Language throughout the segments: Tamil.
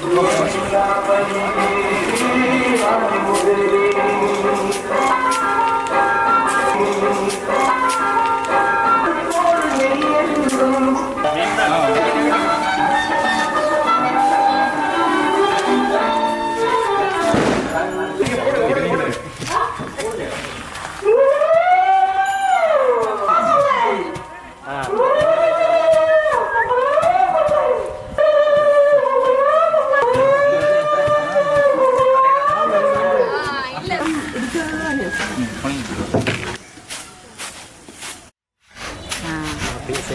Thank you.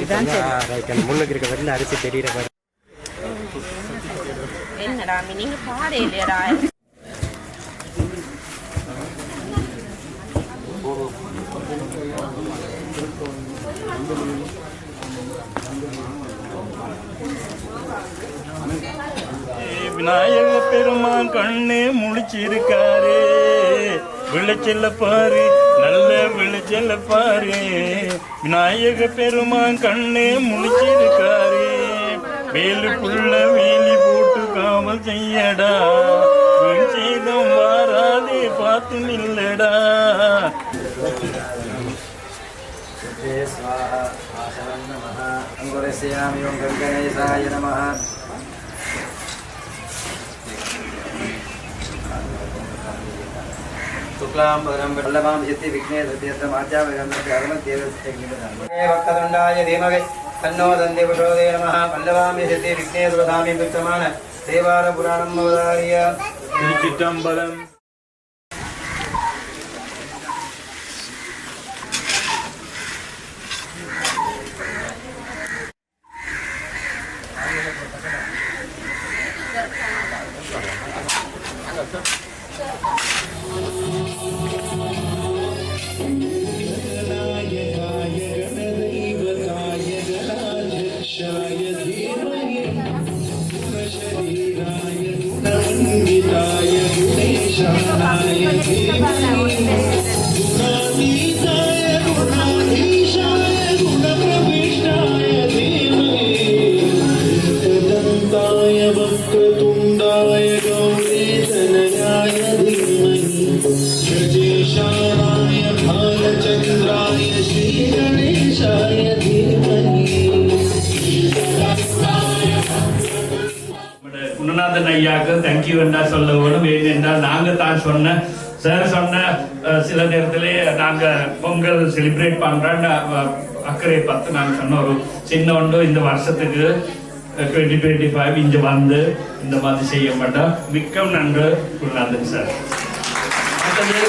முன்னுக்கு இருக்க வெளில அரிசி தெரியிற மாதிரி. என்னடா நீங்க பாரு இல்லையடா. விநாயக பெருமான் கண்ணே முழிச்சிருக்காரு. விளைச்சல பாரு நல்ல விளைச்சல பாரு விநாயக பெருமான் கண்ணே முழிச்சிருக்காரு வேலுக்குள்ள வேலி போட்டு காவல் செய்யடா வீண் செய்தம் வாராதே பார்த்து நில்லடா स्वाहा आसनं नमः अङ्कुरस्यामि ओं गङ्गणेशाय नमः शुक्लां वरं वल्लभां यति विघ्ने भक्तदण्डाय धीमहि तन्नो दन्ति प्रचोदये नमः वल्लभां यति विघ्ने सुधामि विद्यमान देवारपुराणम् अवधार्य विदाय गुणेशाय குணநாதன் ஐயாவுக்கு தேங்க்யூ என்றால் சொல்ல வேணும். ஏனென்றால் நாங்கள் தான் சொன்ன சார் சொன்ன சில நேரத்திலே நாங்கள் பொங்கல் செலிப்ரேட் பண்றோம். அக்கறை பத்து நாங்கள் சொன்ன ஒரு சின்ன ஒன்று இந்த வருஷத்துக்கு டுவெண்ட்டி டுவெண்ட்டி ஃபைவ் இங்கே வந்து இந்த மாதிரி செய்ய மாட்டோம். மிக்கம் நன்று குருநாதன் சார் அடுத்தது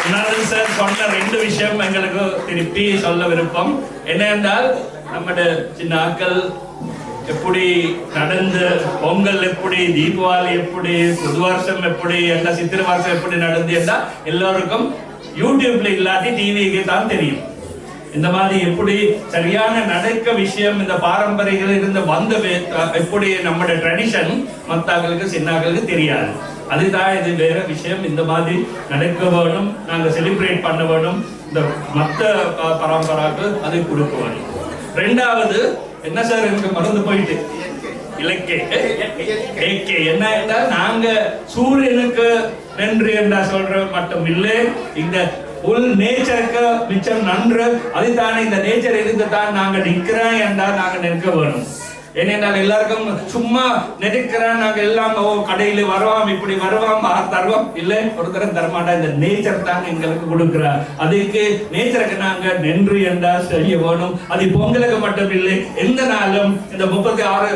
குருநாதன் சார் சொன்ன ரெண்டு விஷயம் எங்களுக்கு திருப்பி சொல்ல விருப்பம். என்ன என்றால் நம்மட சின்ன ஆக்கள் எப்படி நடந்து பொங்கல் எப்படி தீபாவளி எப்படி புது வருஷம் எப்படி என்ன சித்திரை வருஷம் எப்படி நடந்து என்றால் எல்லோருக்கும் யூடியூப்ல இல்லாட்டி டிவிக்கு தான் தெரியும். இந்த மாதிரி எப்படி சரியான நடக்க விஷயம் இந்த பாரம்பரியங்கள் இருந்து வந்த எப்படி நம்முடைய ட்ரெடிஷன் மத்தாக்களுக்கு சின்னாக்களுக்கு தெரியாது. அதுதான் இது வேற விஷயம். இந்த மாதிரி நடக்க வேணும் நாங்க செலிப்ரேட் பண்ண வேணும். இந்த மத்த ப- பரம்பராக்கு அதை கொடுக்க வேணும். ரெண்டாவது என்ன சார் எனக்கு மறந்து போயிட்டு? இலக்கே. என்ன என்றால் நாங்க சூரியனுக்கு நன்றி என்றா சொல்ற மட்டும் இல்லை இந்த உள் நேச்சருக்கு மிச்சம் நன்று அதுதானே இந்த நேச்சர் இருந்து தான் நாங்க நிக்கிறோம் என்றால் நாங்க நிற்க வேணும். ஏனென்றால் எல்லாருக்கும் சும்மா நினைக்கிறேன் நாங்க எல்லாம் ஓ கடையில வருவோம் இப்படி வருவோம் தருவோம். இல்லை ஒருத்தரும் தரமாட்டா இந்த நேச்சர் தான் எங்களுக்கு கொடுக்கிறார். அதுக்கு நேச்சருக்கு நாங்க நன்றி என்றா செய்ய வேணும். அது பொங்கலுக்கு மட்டும் இல்லை. எந்த நாளும் இந்த முப்பத்தி ஆறு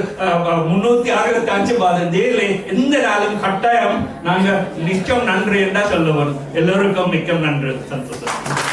முன்னூத்தி அறுபத்தி அஞ்சு பதினேழு எந்த நாளும் கட்டாயம் நாங்க நிச்சயம் நன்றி என்றா சொல்ல வேணும். எல்லோருக்கும் மிக்க நன்றி. சந்தோஷம்.